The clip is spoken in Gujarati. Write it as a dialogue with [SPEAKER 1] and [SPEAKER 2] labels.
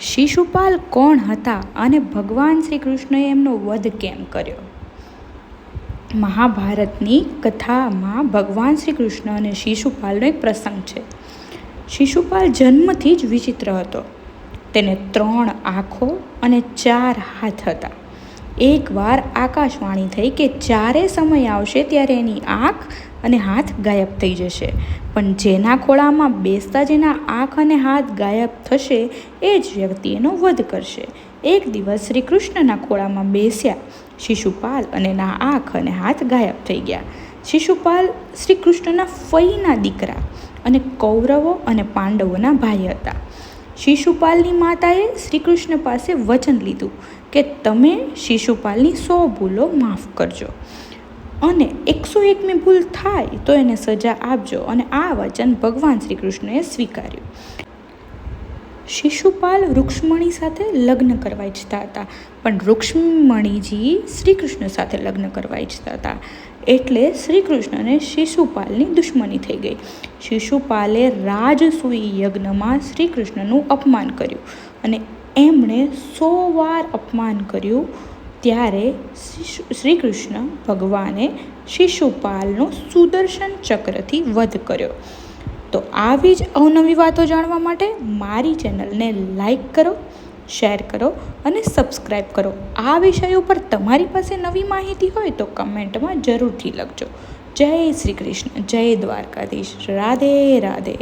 [SPEAKER 1] શિશુપાલ કોણ હતા અને ભગવાન શ્રી કૃષ્ણએ એમનો વધ કેમ કર્યો? મહાભારતની કથામાં ભગવાન શ્રી કૃષ્ણ અને શિશુપાલનો એક પ્રસંગ છે. શિશુપાલ જન્મથી જ વિચિત્ર હતો. તેને ત્રણ આંખો અને ચાર હાથ હતા. એકવાર આકાશવાણી થઈ કે ચારે સમય આવશે ત્યારે એની આંખ અને હાથ ગાયબ થઈ જશે. પણ જેના ખોળામાં બેસતા જેના આંખ અને હાથ ગાયબ થશે, એ જ વ્યક્તિ એનો વધ કરશે. એક દિવસ શ્રી કૃષ્ણના ખોળામાં બેસ્યા. શિશુપાલ અને એના આંખ અને હાથ ગાયબ થઈ ગયા. શિશુપાલ શ્રી કૃષ્ણના ફઈના દીકરા અને કૌરવો અને પાંડવોના ભાઈ હતા. શિશુપાલની માતાએ શ્રી કૃષ્ણ પાસે વચન લીધું. કે તમે શિશુપાલની સો ભૂલો માફ કરજો. અને એકસો એકમી ભૂલ થાય તો એને સજા આપજો અને આ વચન ભગવાન શ્રી કૃષ્ણએ સ્વીકાર્યું. શિશુપાલ રૂક્ષ્મણી સાથે લગ્ન કરવા ઈચ્છતા હતા, પણ રૂક્ષ્મણીજી શ્રી કૃષ્ણ સાથે લગ્ન કરવા ઈચ્છતા હતા. એટલે શ્રી કૃષ્ણને શિશુપાલની દુશ્મની થઈ ગઈ. શિશુપાલે રાજસૂઈ યજ્ઞમાં શ્રી કૃષ્ણનું અપમાન કર્યું અને એમણે સો વાર અપમાન કર્યું, ત્યારે શ્રી કૃષ્ણ ભગવાને શિશુપાલનો સુદર્શન ચક્રથી વધ કર્યો. તો આવી જ અવનવી વાતો જાણવા માટે મારી ચેનલને લાઈક કરો, શેર કરો અને સબસ્ક્રાઈબ કરો. આ વિષય ઉપર તમારી પાસે નવી માહિતી હોય તો કમેન્ટમાં જરૂરથી લખજો. જય શ્રી કૃષ્ણ જય દ્વારકાધીશ. રાધે રાધે.